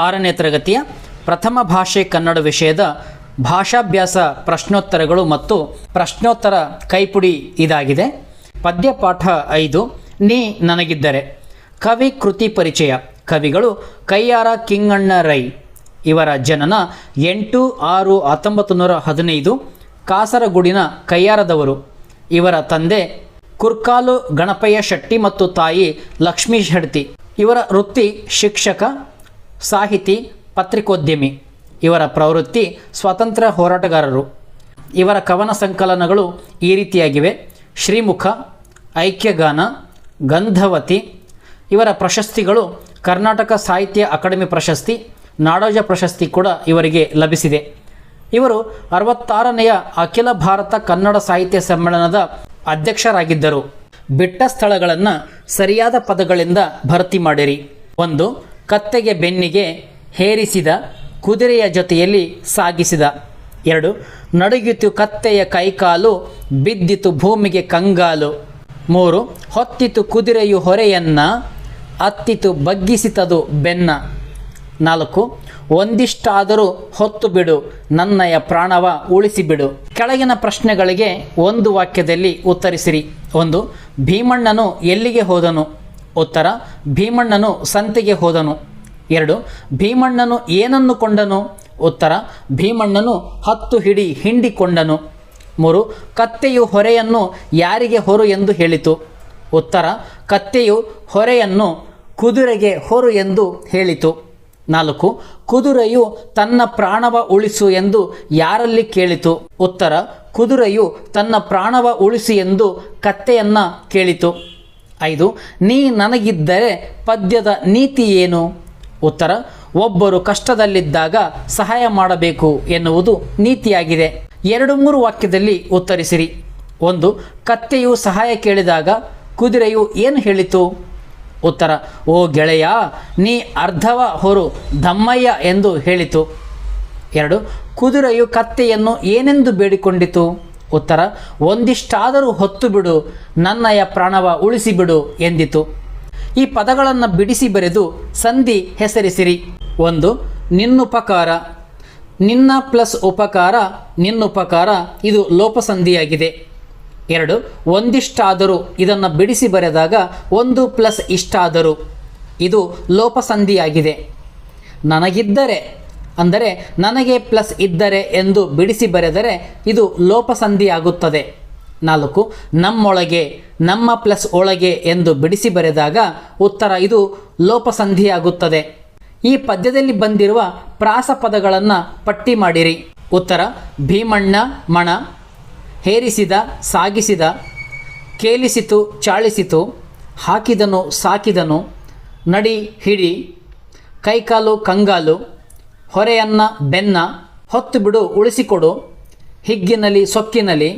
ಆರನೇ ತರಗತಿಯ ಪ್ರಥಮ ಭಾಷೆ ಕನ್ನಡ ವಿಷಯದ ಭಾಷಾಭ್ಯಾಸ ಪ್ರಶ್ನೋತ್ತರಗಳು ಮತ್ತು ಪ್ರಶ್ನೋತ್ತರ ಕೈಪುಡಿ ಇದಾಗಿದೆ. ಪದ್ಯಪಾಠ ಐದು, ನೀ ನನಗಿದ್ದರೆ. ಕವಿ ಕೃತಿ ಪರಿಚಯ. ಕವಿಗಳು ಕೈಯಾರ ಕಿಂಗಣ್ಣ ರೈ. ಇವರ ಜನನ ಎಂಟು ಆರು ಹತ್ತೊಂಬತ್ತು ನೂರ ಹದಿನೈದು ಕಾಸರಗುಡಿನ ಕೈಯಾರದವರು. ಇವರ ತಂದೆ ಕುರ್ಕಾಲು ಗಣಪಯ್ಯ ಶೆಟ್ಟಿ ಮತ್ತು ತಾಯಿ ಲಕ್ಷ್ಮೀ ಶೆಟ್ಟಿ. ಇವರ ವೃತ್ತಿ ಶಿಕ್ಷಕ ಸಾಹಿತಿ, ಪತ್ರಿಕೋದ್ಯಮಿ, ಇವರ ಪ್ರವೃತ್ತಿ ಸ್ವಾತಂತ್ರ್ಯ ಹೋರಾಟಗಾರರು. ಇವರ ಕವನ ಸಂಕಲನಗಳು ಈ ರೀತಿಯಾಗಿವೆ. ಶ್ರೀಮುಖ, ಐಕ್ಯಗಾನ, ಗಂಧವತಿ, ಇವರ ಪ್ರಶಸ್ತಿಗಳು ಕರ್ನಾಟಕ ಸಾಹಿತ್ಯ ಅಕಾಡೆಮಿ ಪ್ರಶಸ್ತಿ, ನಾಡೋಜ ಪ್ರಶಸ್ತಿ ಕೂಡ ಇವರಿಗೆ ಲಭಿಸಿದೆ. ಇವರು ಅರವತ್ತಾರನೆಯ ಅಖಿಲ ಭಾರತ ಕನ್ನಡ ಸಾಹಿತ್ಯ ಸಮ್ಮೇಳನದ ಅಧ್ಯಕ್ಷರಾಗಿದ್ದರು. ಬಿಟ್ಟ ಸ್ಥಳಗಳನ್ನು ಸರಿಯಾದ ಪದಗಳಿಂದ ಭರ್ತಿ ಮಾಡಿರಿ. ಒಂದು ಕತ್ತೆಗೆ ಬೆನ್ನಿಗೆ ಹೇರಿಸಿದ ಕುದುರೆಯ ಜೊತೆಯಲ್ಲಿ ಸಾಗಿಸಿದ. ಎರಡು, ನಡುಗಿತು ಕತ್ತೆಯ ಕೈಕಾಲು, ಬಿದ್ದಿತು ಭೂಮಿಗೆ ಕಂಗಾಲು. ಮೂರು, ಹೊತ್ತಿತು ಕುದುರೆಯು ಹೊರೆಯನ್ನ, ಅತ್ತಿತು ಬಗ್ಗಿಸಿತದು ಬೆನ್ನ. ನಾಲ್ಕು, ಒಂದಿಷ್ಟಾದರೂ ಹೊತ್ತು ಬಿಡು, ನನ್ನಯ ಪ್ರಾಣವ ಉಳಿಸಿಬಿಡು. ಕೆಳಗಿನ ಪ್ರಶ್ನೆಗಳಿಗೆ ಒಂದು ವಾಕ್ಯದಲ್ಲಿ ಉತ್ತರಿಸಿರಿ. ಒಂದು, ಭೀಮಣ್ಣನು ಎಲ್ಲಿಗೆ ಹೋದನು? ಉತ್ತರ, ಭೀಮಣ್ಣನು ಸಂತೆಗೆ ಹೋದನು. ಎರಡು, ಭೀಮಣ್ಣನು ಏನನ್ನು ಕೊಂಡನು? ಉತ್ತರ, ಭೀಮಣ್ಣನು ಹತ್ತು ಹಿಡಿ ಹಿಂಡಿಕೊಂಡನು ಮೂರು, ಕತ್ತೆಯು ಹೊರೆಯನ್ನು ಯಾರಿಗೆ ಹೊರು ಎಂದು ಹೇಳಿತು? ಉತ್ತರ, ಕತ್ತೆಯು ಹೊರೆಯನ್ನು ಕುದುರೆಗೆ ಹೊರು ಎಂದು ಹೇಳಿತು. ನಾಲ್ಕು, ಕುದುರೆಯು ತನ್ನ ಪ್ರಾಣವ ಉಳಿಸು ಎಂದು ಯಾರಲ್ಲಿ ಕೇಳಿತು? ಉತ್ತರ, ಕುದುರೆಯು ತನ್ನ ಪ್ರಾಣವ ಉಳಿಸಿ ಎಂದು ಕತ್ತೆಯನ್ನು ಕೇಳಿತು. ಐದು, ನೀ ನನಗಿದ್ದರೆ ಪದ್ಯದ ನೀತಿ ಏನು? ಉತ್ತರ, ಒಬ್ಬರು ಕಷ್ಟದಲ್ಲಿದ್ದಾಗ ಸಹಾಯ ಮಾಡಬೇಕು ಎನ್ನುವುದು ನೀತಿಯಾಗಿದೆ. ಎರಡು ಮೂರು ವಾಕ್ಯದಲ್ಲಿ ಉತ್ತರಿಸಿರಿ. ಒಂದು, ಕತ್ತೆಯು ಸಹಾಯ ಕೇಳಿದಾಗ ಕುದುರೆಯು ಏನು ಹೇಳಿತು? ಉತ್ತರ, ಓ ಗೆಳೆಯ, ನೀ ಅರ್ಧವ ಹೊರು ಧಮ್ಮಯ್ಯ ಎಂದು ಹೇಳಿತು. ಎರಡು, ಕುದುರೆಯು ಕತ್ತೆಯನ್ನು ಏನೆಂದು ಬೇಡಿಕೊಂಡಿತು? ಉತ್ತರ, ಒಂದಿಷ್ಟಾದರೂ ಹೊತ್ತು ಬಿಡು, ನನ್ನಯ ಪ್ರಾಣವ ಉಳಿಸಿಬಿಡು, ಎಂದಿತು. ಈ ಪದಗಳನ್ನು ಬಿಡಿಸಿ ಬರೆದು ಸಂಧಿ ಹೆಸರಿಸಿರಿ. ಒಂದು ನಿನ್ನುಪಕಾರ ನಿನ್ನ ಪ್ಲಸ್ ಉಪಕಾರ ನಿನ್ನುಪಕಾರ ಇದು ಲೋಪಸಂಧಿಯಾಗಿದೆ. ಎರಡು, ಒಂದಿಷ್ಟಾದರೂ. ಇದನ್ನು ಬಿಡಿಸಿ ಬರೆದಾಗ ಒಂದು ಪ್ಲಸ್ ಇಷ್ಟಾದರೂ, ಇದು ಲೋಪಸಂಧಿಯಾಗಿದೆ. ನನಗಿದ್ದರೆ ಅಂದರೆ ನನಗೆ ಪ್ಲಸ್ ಇದ್ದರೆ ಎಂದು ಬಿಡಿಸಿ ಬರೆದರೆ ಇದು ಲೋಪಸಂಧಿಯಾಗುತ್ತದೆ. ನಾಲ್ಕು, ನಮ್ಮೊಳಗೆ, ನಮ್ಮ ಪ್ಲಸ್ ಒಳಗೆ ಎಂದು ಬಿಡಿಸಿ ಬರೆದಾಗ ಉತ್ತರ ಇದು ಲೋಪಸಂಧಿಯಾಗುತ್ತದೆ. ಈ ಪದ್ಯದಲ್ಲಿ ಬಂದಿರುವ ಪ್ರಾಸ ಪದಗಳನ್ನು ಪಟ್ಟಿ ಮಾಡಿರಿ. ಉತ್ತರ, ಭೀಮಣ್ಣ, ಮಣ, ಹೇರಿಸಿದ, ಸಾಗಿಸಿದ, ಕೇಲಿಸಿತು, ಚಾಳಿಸಿತು, ಹಾಕಿದನು, ಸಾಕಿದನು, ನಡಿ, ಹಿಡಿ, ಕೈಕಾಲು, ಕಂಗಾಲು ಹೊರೆಯನ್ನ ಬೆನ್ನ ಹೊತ್ತು ಬಿಡು ಉಳಿಸಿಕೊಡು ಹಿಗ್ಗಿನಲಿ ಸೊಕ್ಕಿನಲಿ